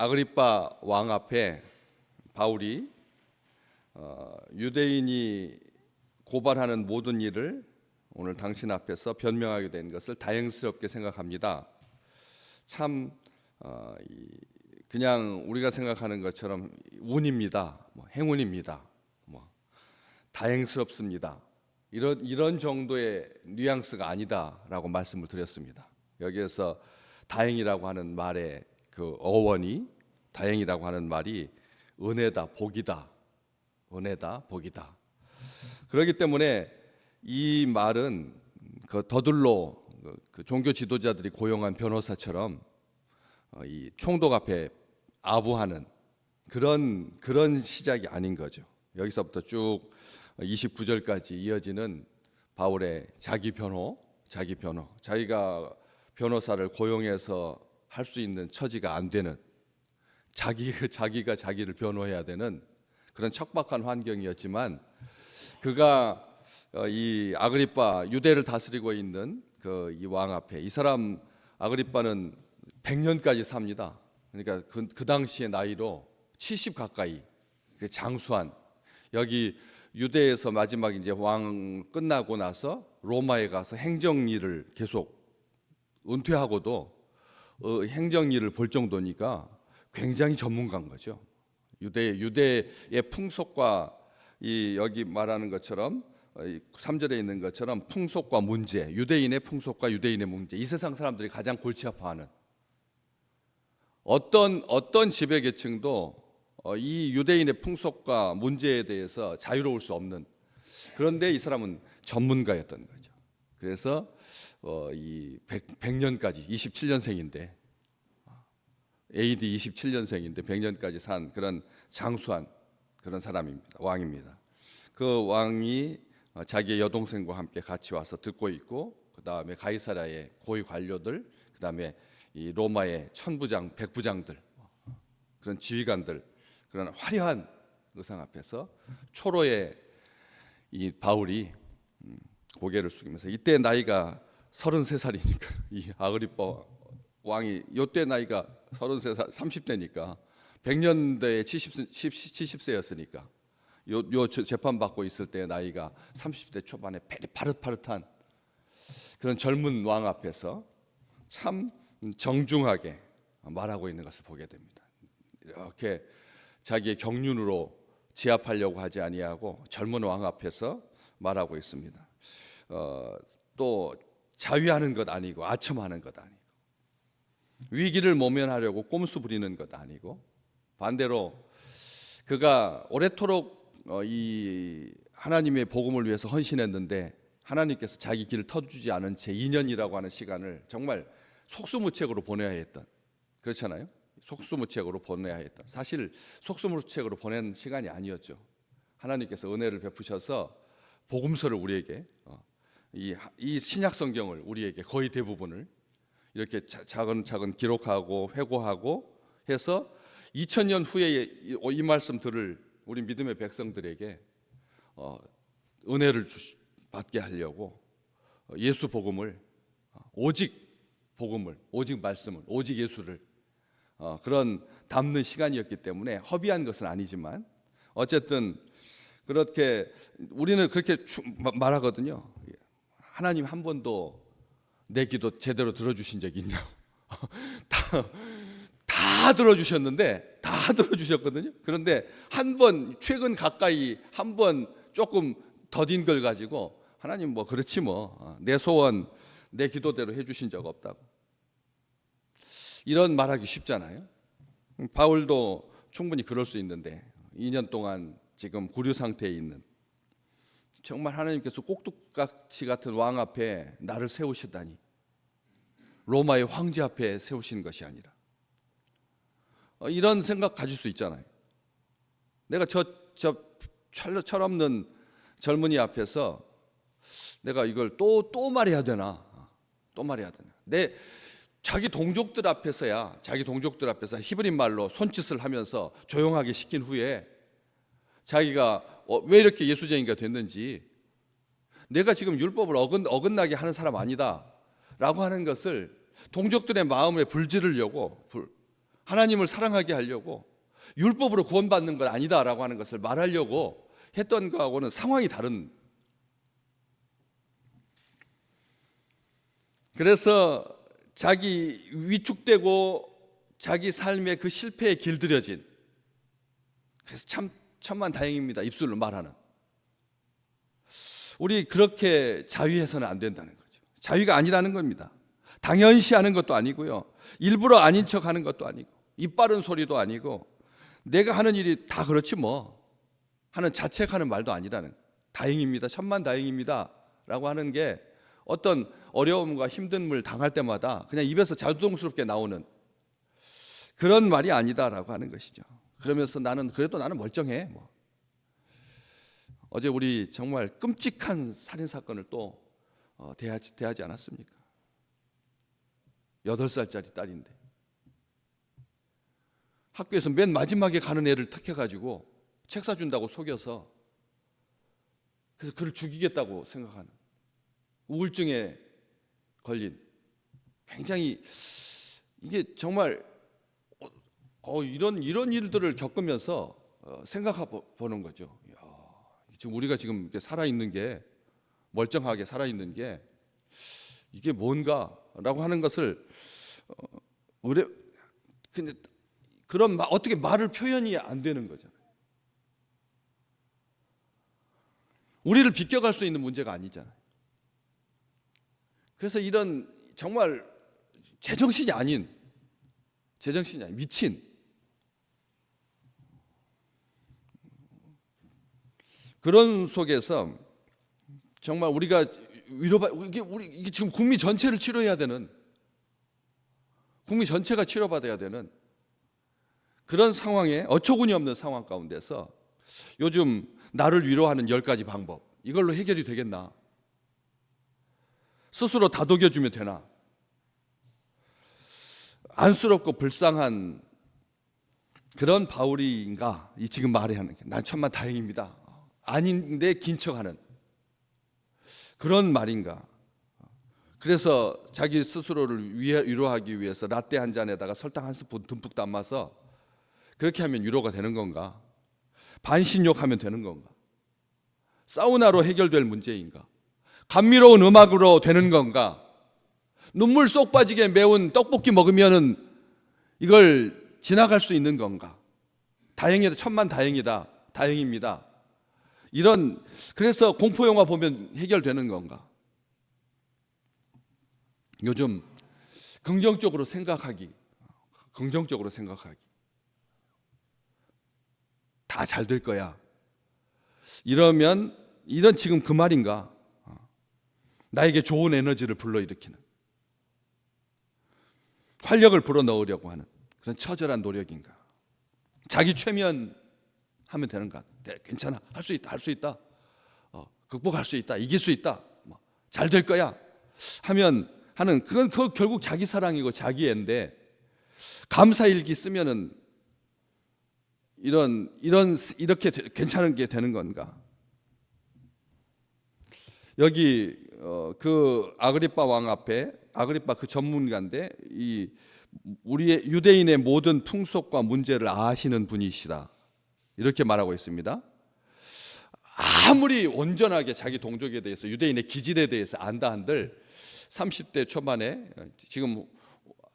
아그리파 왕 앞에 바울이 어, 유대인이 고발하는 모든 일을 오늘 당신 앞에서 변명하게 된 것을 다행스럽게 생각합니다. 참 어, 이, 그냥 우리가 생각하는 것처럼 운입니다, 뭐 행운입니다, 뭐 다행스럽습니다. 이런 이런 정도의 뉘앙스가 아니다라고 말씀을 드렸습니다. 여기에서 다행이라고 하는 말의 그 어원이 다행이라고 하는 말이 은혜다, 복이다, 은혜다, 복이다. 그렇기 때문에 이 말은 그 더들로 그- 그 종교 지도자들이 고용한 변호사처럼 어, 이 총독 앞에 아부하는 그런 그런 시작이 아닌 거죠. 여기서부터 쭉 29절까지 이어지는 바울의 자기 변호, 자기 변호, 자기가 변호사를 고용해서 할 수 있는 처지가 안 되는 자기 자기가 자기를 변호해야 되는 그런 척박한 환경이었지만 그가 어, 이 아그리파 유대를 다스리고 있는 그 이 왕 앞에 이 사람 아그리파는 100년까지 삽니다. 그러니까 그, 그 당시의 나이로 70 가까이 그 장수한 여기 유대에서 마지막 이제 왕 끝나고 나서 로마에 가서 행정 일을 계속 은퇴하고도 어, 행정 일을 볼 정도니까 굉장히 전문가인 거죠. 유대 유대의 풍속과 이 여기 말하는 것처럼 어, 이 3절에 있는 것처럼 풍속과 문제, 유대인의 풍속과 유대인의 문제, 이 세상 사람들이 가장 골치 아파하는 어떤 어떤 지배 계층도 어, 이 유대인의 풍속과 문제에 대해서 자유로울 수 없는 그런데 이 사람은 전문가였던 거죠. 그래서 어, 이 100, 100년까지 27년생인데 AD 27년생인데 100년까지 산 그런 장수한 그런 사람입니다. 왕입니다. 그 왕이 어, 자기의 여동생과 함께 같이 와서 듣고 있고 그 다음에 가이사라의 고위 관료들, 그 다음에 이 로마의 천부장, 백부장들 그런 지휘관들 그런 화려한 의상 앞에서 초로의 이 바울이 음, 고개를 숙이면서 이때 나이가 33살이니까 이 아그리파 왕이 요때 나이가 33살 30대니까 100년대에 70, 70세였으니까 요, 요 재판 받고 있을 때 나이가 30대 초반에 파릇파릇한 그런 젊은 왕 앞에서 참 정중하게 말하고 있는 것을 보게 됩니다. 이렇게 자기의 경륜으로 제압하려고 하지 아니하고 젊은 왕 앞에서 말하고 있습니다. 어, 또 자위하는 것 아니고 아첨하는 것 아니고 위기를 모면하려고 꼼수 부리는 것 아니고 반대로 그가 오래도록 어, 이 하나님의 복음을 위해서 헌신했는데 하나님께서 자기 길을 터주지 않은 채 2년이라고 하는 시간을 정말 속수무책으로 보내야 했던 그렇잖아요. 속수무책으로 보내야 했던 사실 속수무책으로 보낸 시간이 아니었죠. 하나님께서 은혜를 베푸셔서 복음서를 우리에게 어, 이, 이 신약 성경을 우리에게 거의 대부분을 이렇게 작은 기록하고 회고하고 해서 2000년 후에 이, 이 말씀 들을 우리 믿음의 백성들에게 어, 은혜를 주, 받게 하려고 어, 예수 복음을 어, 오직 복음을 오직 말씀을 오직 예수를 어, 그런 담는 시간이었기 때문에 허비한 것은 아니지만 어쨌든 그렇게 우리는 그렇게 말하거든요. 하나님 한 번도 내 기도 제대로 들어주신 적이 있냐고. 다, 다 들어주셨는데 다 들어주셨거든요. 그런데 한 번 최근 가까이 한 번 조금 더딘 걸 가지고 하나님 뭐 그렇지 뭐 내 소원 내 기도대로 해주신 적 없다고 이런 말하기 쉽잖아요. 바울도 충분히 그럴 수 있는데 2년 동안 지금 구류 상태에 있는 정말 하나님께서 꼭두각시 같은 왕 앞에 나를 세우시다니 로마의 황제 앞에 세우신 것이 아니라 어, 이런 생각 가질 수 있잖아요. 내가 저 저 철없는 젊은이 앞에서 내가 이걸 또 또 말해야 되나? 또 말해야 되나? 내 자기 동족들 앞에서야 자기 동족들 앞에서 히브리 말로 손짓을 하면서 조용하게 시킨 후에 자기가 어, 왜 이렇게 예수쟁이가 됐는지. 내가 지금 율법을 어긋, 어긋나게 하는 사람 아니다. 라고 하는 것을 동족들의 마음에 불지르려고 불- 하나님을 사랑하게 하려고 율법으로 구원받는 건 아니다 라고 하는 것을 말하려고 했던 거하고는 상황이 다른. 그래서 자기 위축되고 자기 삶의 그 실패에 길들여진 그래서 참 천만 다행입니다. 입술로 말하는. 우리 그렇게 자유해서는 안 된다는 거죠. 자유가 아니라는 겁니다. 당연시 하는 것도 아니고요. 일부러 아닌 척 하는 것도 아니고 입 바른 소리도 아니고 내가 하는 일이 다 그렇지 뭐. 하는 자책하는 말도 아니라는. 다행입니다. 천만 다행입니다 라고 하는 게 어떤 어려움과 힘듦을 당할 때마다 그냥 입에서 자동스럽게 나오는 그런 말이 아니다라고 하는 것이죠. 그러면서 나는 그래도 나는 멀쩡해. 뭐. 어제 우리 정말 끔찍한 살인 사건을 또 어, 대하지, 대하지 않았습니까? 여덟 살짜리 딸인데 학교에서 맨 마지막에 가는 애를 택해가지고 책 사준다고 속여서 그래서 그를 죽이겠다고 생각하는 우울증에 걸린 굉장히 이게 정말 어, 어, 이런 이런 일들을 겪으면서 어, 생각해 보는 거죠. 야, 지금 우리가 지금 살아 있는 게 멀쩡하게 살아 있는 게 이게 뭔가라고 하는 것을 어, 우리 근데 그런 마, 어떻게 말을 표현이 안 되는 거잖아요. 우리를 비껴갈 수 있는 문제가 아니잖아요. 그래서 이런 정말 제정신이 아닌 제정신이 아닌 미친 그런 속에서 정말 우리가 위로받 이게 우리 이게 지금 국민 전체를 치료해야 되는 국민 전체가 치료받아야 되는 그런 상황에 어처구니 없는 상황 가운데서 요즘 나를 위로하는 열 가지 방법 이걸로 해결이 되겠나? 스스로 다독여주면 되나? 안쓰럽고 불쌍한 그런 바울이인가? 이 지금 말해야 하는 게 난 천만 다행입니다. 아닌데 긴 척하는 그런 말인가? 그래서 자기 스스로를 위로하기 위해서 라떼 한 잔에다가 설탕 한 스푼 듬뿍 담아서 그렇게 하면 위로가 되는 건가? 반신욕하면 되는 건가? 사우나로 해결될 문제인가? 감미로운 음악으로 되는 건가? 눈물 쏙 빠지게 매운 떡볶이 먹으면은 이걸 지나갈 수 있는 건가? 다행이다, 천만 다행이다, 다행입니다. 이런 그래서 공포 영화 보면 해결되는 건가? 요즘 긍정적으로 생각하기, 긍정적으로 생각하기. 다 잘 될 거야. 이러면 이런 지금 그 말인가? 나에게 좋은 에너지를 불러일으키는 활력을 불어넣으려고 하는 그런 처절한 노력인가? 자기 최면 하면 되는가? 네, 괜찮아, 할 수 있다, 할 수 있다, 어, 극복할 수 있다, 이길 수 있다, 뭐, 잘될 거야. 하면 하는 그건 그 결국 자기 사랑이고 자기 애인데 감사일기 쓰면은 이런 이런 이렇게 괜찮은 게 되는 건가? 여기 어, 그 아그리파 왕 앞에 아그리파 그 전문가인데 이 우리의 유대인의 모든 풍속과 문제를 아시는 분이시다 이렇게 말하고 있습니다. 아무리 온전하게 자기 동족에 대해서 유대인의 기질에 대해서 안다 한들 30대 초반에 지금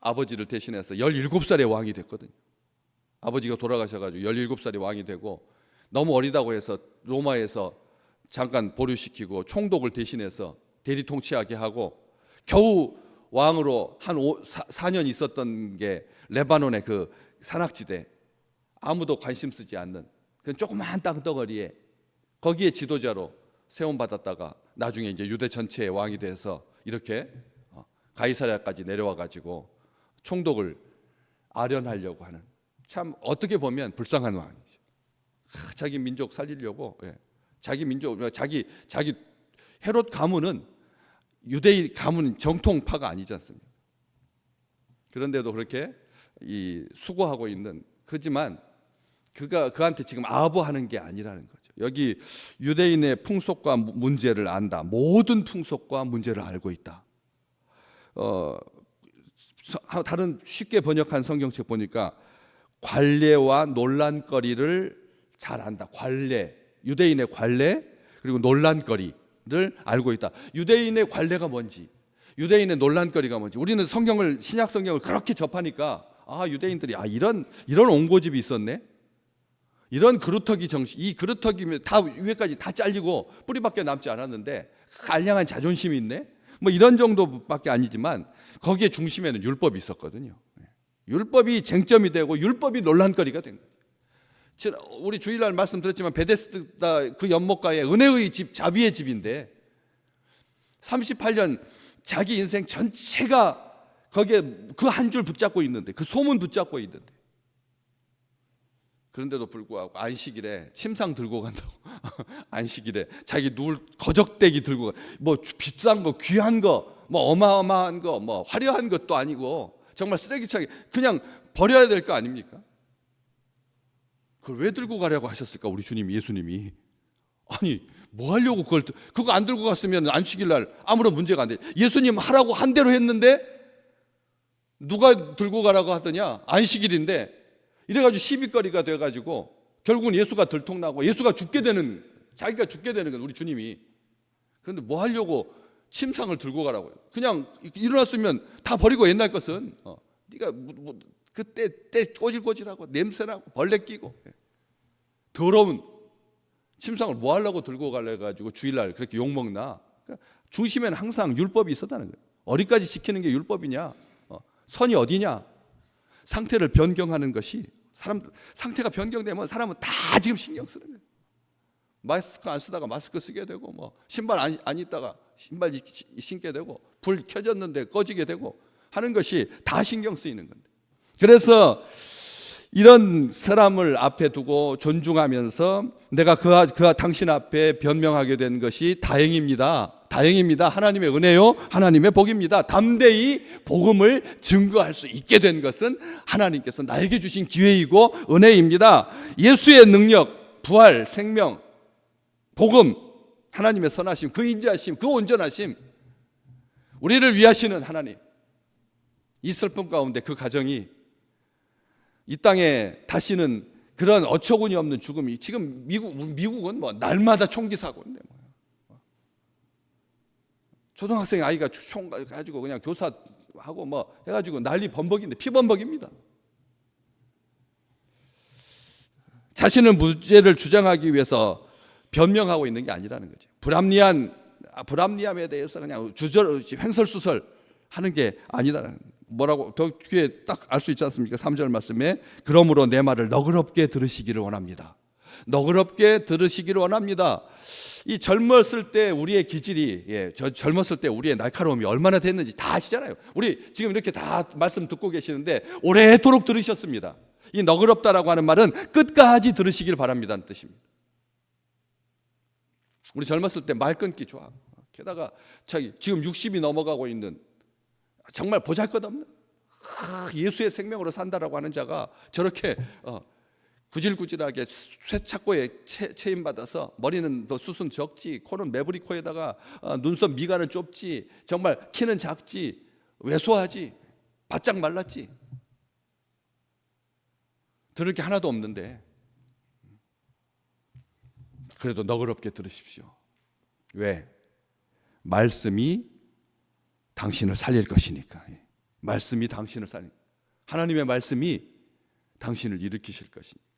아버지를 대신해서 17살의 왕이 됐거든요. 아버지가 돌아가셔가지고 17살의 왕이 되고 너무 어리다고 해서 로마에서 잠깐 보류시키고 총독을 대신해서 대리 통치하게 하고 겨우 왕으로 한 5, 4, 년 있었던 게 레바논의 그 산악지대 아무도 관심 쓰지 않는 그 조그마한 땅덩어리에 거기에 지도자로 세움 받았다가 나중에 이제 유대 전체의 왕이 돼서 이렇게 어, 가이사랴까지 내려와 가지고 총독을 아련하려고 하는 참 어떻게 보면 불쌍한 왕이죠. 자기 민족 살리려고 예. 자기 민족 자기 자기 헤롯 가문은 유대인 가문 정통파가 아니지 않습니까? 그런데도 그렇게 이 수고하고 있는 그지만 그가 그한테 지금 아부하는 게 아니라는 거죠. 여기 유대인의 풍속과 문제를 안다. 모든 풍속과 문제를 알고 있다. 어, 다른 쉽게 번역한 성경책 보니까 관례와 논란거리를 잘 안다. 관례, 유대인의 관례 그리고 논란거리를 알고 있다. 유대인의 관례가 뭔지, 유대인의 논란거리가 뭔지. 우리는 성경을 신약 성경을 그렇게 접하니까 아 유대인들이 아 이런 이런 옹고집이 있었네. 이런 그루터기 정신, 이 그루터기 다 위에까지 다 잘리고 뿌리밖에 남지 않았는데 알량한 자존심이 있네. 뭐 이런 정도밖에 아니지만 거기에 중심에는 율법이 있었거든요. 율법이 쟁점이 되고 율법이 논란거리가 된 거죠. 우리 주일날 말씀드렸지만 베데스다 그 연못가에 은혜의 집 자비의 집인데 38년 자기 인생 전체가 거기에 그 한 줄 붙잡고 있는데 그 소문 붙잡고 있는데 그런데도 불구하고 안식일에 침상 들고 간다고 안식일에 자기 누울 거적대기 들고 가. 뭐 비싼 거 귀한 거 뭐 어마어마한 거 뭐 화려한 것도 아니고 정말 쓰레기차게 그냥 버려야 될 거 아닙니까? 그걸 왜 들고 가려고 하셨을까 우리 주님 예수님이 아니 뭐 하려고 그걸 들- 그거 안 들고 갔으면 안식일 날 아무런 문제가 안 돼. 예수님 하라고 한 대로 했는데 누가 들고 가라고 하더냐 안식일인데 이래가지고 시비거리가 돼가지고 결국은 예수가 들통나고 예수가 죽게 되는 자기가 죽게 되는 건 우리 주님이 그런데 뭐 하려고 침상을 들고 가라고 요 그냥 일어났으면 다 버리고 옛날 것은 어, 네가 뭐, 뭐, 그때 때 꼬질꼬질하고 냄새나고 벌레 끼고 예. 더러운 침상을 뭐 하려고 들고 가려 가지고 주일날 그렇게 욕 먹나? 그러니까 중심에는 항상 율법이 있었다는 거예요. 어디까지 지키는 게 율법이냐? 어, 선이 어디냐? 상태를 변경하는 것이 사람 상태가 변경되면 사람은 다 지금 신경 쓰는 거예요. 마스크 안 쓰다가 마스크 쓰게 되고 뭐 신발 안, 안 입다가 신발 시- 신게 되고 불 켜졌는데 꺼지게 되고 하는 것이 다 신경 쓰이는 건데. 그래서 이런 사람을 앞에 두고 존중하면서 내가 그와 당신 앞에 변명하게 된 것이 다행입니다. 다행입니다. 하나님의 은혜요. 하나님의 복입니다. 담대히 복음을 증거할 수 있게 된 것은 하나님께서 나에게 주신 기회이고 은혜입니다. 예수의 능력, 부활, 생명, 복음, 하나님의 선하심, 그 인자하심, 그 온전하심, 우리를 위하시는 하나님. 이 슬픔 가운데 그 가정이 이 땅에 다시는 그런 어처구니 없는 죽음이 지금 미국 미국은 뭐 날마다 총기 사고인데 뭐. 초등학생 아이가 총 가지고 그냥 교사하고 뭐 해가지고 난리 범벅인데 피범벅입니다. 자신은 무죄를 주장하기 위해서 변명하고 있는 게 아니라는 거죠. 불합리한 아, 불합리함에 대해서 그냥 주절 횡설수설 하는 게 아니다라는 뭐라고 더 뒤에 딱 알 수 있지 않습니까? 3절 말씀에 그러므로 내 말을 너그럽게 들으시기를 원합니다. 너그럽게 들으시기를 원합니다. 이 젊었을 때 우리의 기질이 예, 저 젊었을 때 우리의 날카로움이 얼마나 됐는지 다 아시잖아요. 우리 지금 이렇게 다 말씀 듣고 계시는데 오래도록 들으셨습니다. 이 너그럽다라고 하는 말은 끝까지 들으시길 바랍니다는 뜻입니다. 우리 젊었을 때 말 끊기 좋아. 게다가 저기 지금 60이 넘어가고 있는 정말 보잘것없는 아, 예수의 생명으로 산다라고 하는 자가 저렇게 어, 구질구질하게 쇠착고에 체임 받아서 머리는 더 수순 적지, 코는 매부리 코에다가 어, 눈썹 미간은 좁지, 정말 키는 작지, 왜소하지, 바짝 말랐지. 들을 게 하나도 없는데 그래도 너그럽게 들으십시오. 왜? 말씀이 당신을 살릴 것이니까. 예. 말씀이 당신을 살리. 하나님의 말씀이 당신을 일으키실 것이니까.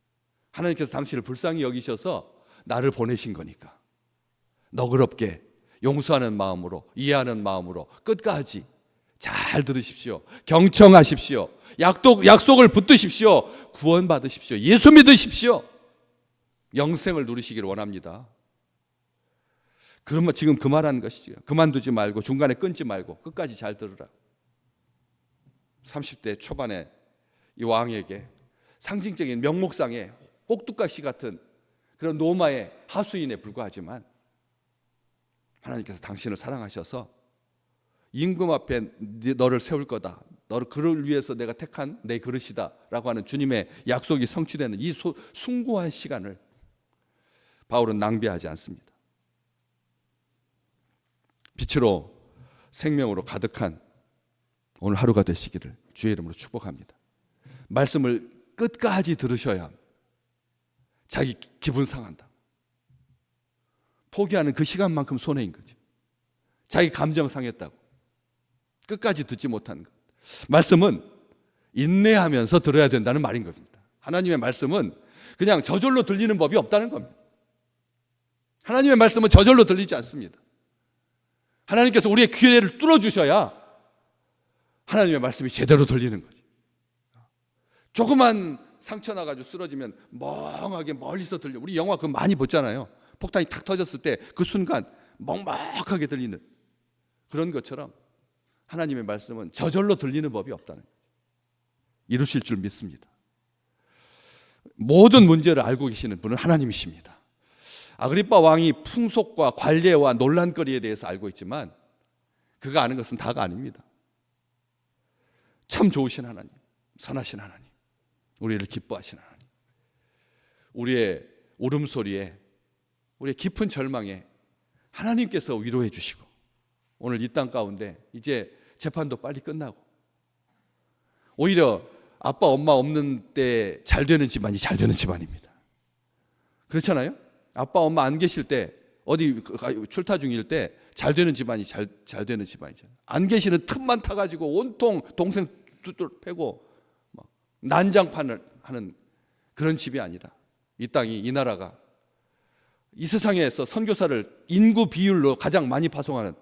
하나님께서 당신을 불쌍히 여기셔서 나를 보내신 거니까. 너그럽게 용서하는 마음으로 이해하는 마음으로 끝까지 잘 들으십시오. 경청하십시오. 약속, 약속을 붙드십시오. 구원 받으십시오. 예수 믿으십시오. 영생을 누리시기를 원합니다. 그러면 지금 그 말하는 것이죠. 그만두지 말고 중간에 끊지 말고 끝까지 잘 들으라. 30대 초반에 이 왕에게 상징적인 명목상의 꼭두각시 같은 그런 노마의 하수인에 불과하지만 하나님께서 당신을 사랑하셔서 임금 앞에 네- 너를 세울 거다. 너를 그를 위해서 내가 택한 내 그릇이다라고 하는 주님의 약속이 성취되는 이 소- 숭고한 시간을 바울은 낭비하지 않습니다. 빛으로 생명으로 가득한 오늘 하루가 되시기를 주의 이름으로 축복합니다. 말씀을 끝까지 들으셔야 합니다. 자기 기- 기분 상한다. 포기하는 그 시간만큼 손해인 거죠. 자기 감정 상했다고. 끝까지 듣지 못한 것. 말씀은 인내하면서 들어야 된다는 말인 겁니다. 하나님의 말씀은 그냥 저절로 들리는 법이 없다는 겁니다. 하나님의 말씀은 저절로 들리지 않습니다. 하나님께서 우리의 귀를 뚫어 주셔야 하나님의 말씀이 제대로 들리는 거지. 조그만 상처 나가지고 쓰러지면 멍하게 멀리서 들려. 우리 영화 그거 많이 보잖아요. 폭탄이 탁 터졌을 때 그 순간 먹먹하게 들리는 그런 것처럼 하나님의 말씀은 저절로 들리는 법이 없다는 거죠. 이루실 줄 믿습니다. 모든 문제를 알고 계시는 분은 하나님이십니다. 아그리빠 왕이 풍속과 관례와 논란거리에 대해서 알고 있지만 그가 아는 것은 다가 아닙니다. 참 좋으신 하나님, 선하신 하나님, 우리를 기뻐하신 하나님, 우리의 울음소리에, 우리의 깊은 절망에 하나님께서 위로해 주시고 오늘 이 땅 가운데 이제 재판도 빨리 끝나고 오히려 아빠 엄마 없는 때 잘 되는 집안이 잘 되는 집안입니다. 그렇잖아요? 아빠 엄마 안 계실 때 어디 출타 중일 때 잘 되는 집안이 잘, 잘 되는 집안이잖아요. 안 계시는 틈만 타가지고 온통 동생 뚜뚜 패고 막 난장판을 하는 그런 집이 아니라 이 땅이 이 나라가 이 세상에서 선교사를 인구 비율로 가장 많이 파송하는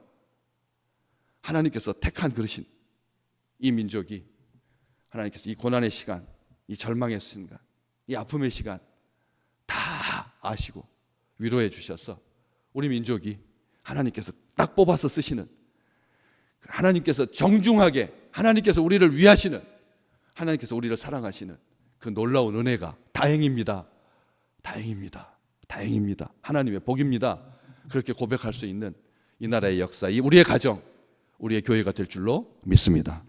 하나님께서 택한 그릇인 이 민족이 하나님께서 이 고난의 시간, 이 절망의 순간, 이 아픔의 시간 다 아시고 위로해 주셔서 우리 민족이 하나님께서 딱 뽑아서 쓰시는 하나님께서 정중하게 하나님께서 우리를 위하시는 하나님께서 우리를 사랑하시는 그 놀라운 은혜가 다행입니다. 다행입니다. 다행입니다. 하나님의 복입니다. 그렇게 고백할 수 있는 이 나라의 역사, 이 우리의 가정, 우리의 교회가 될 줄로 믿습니다.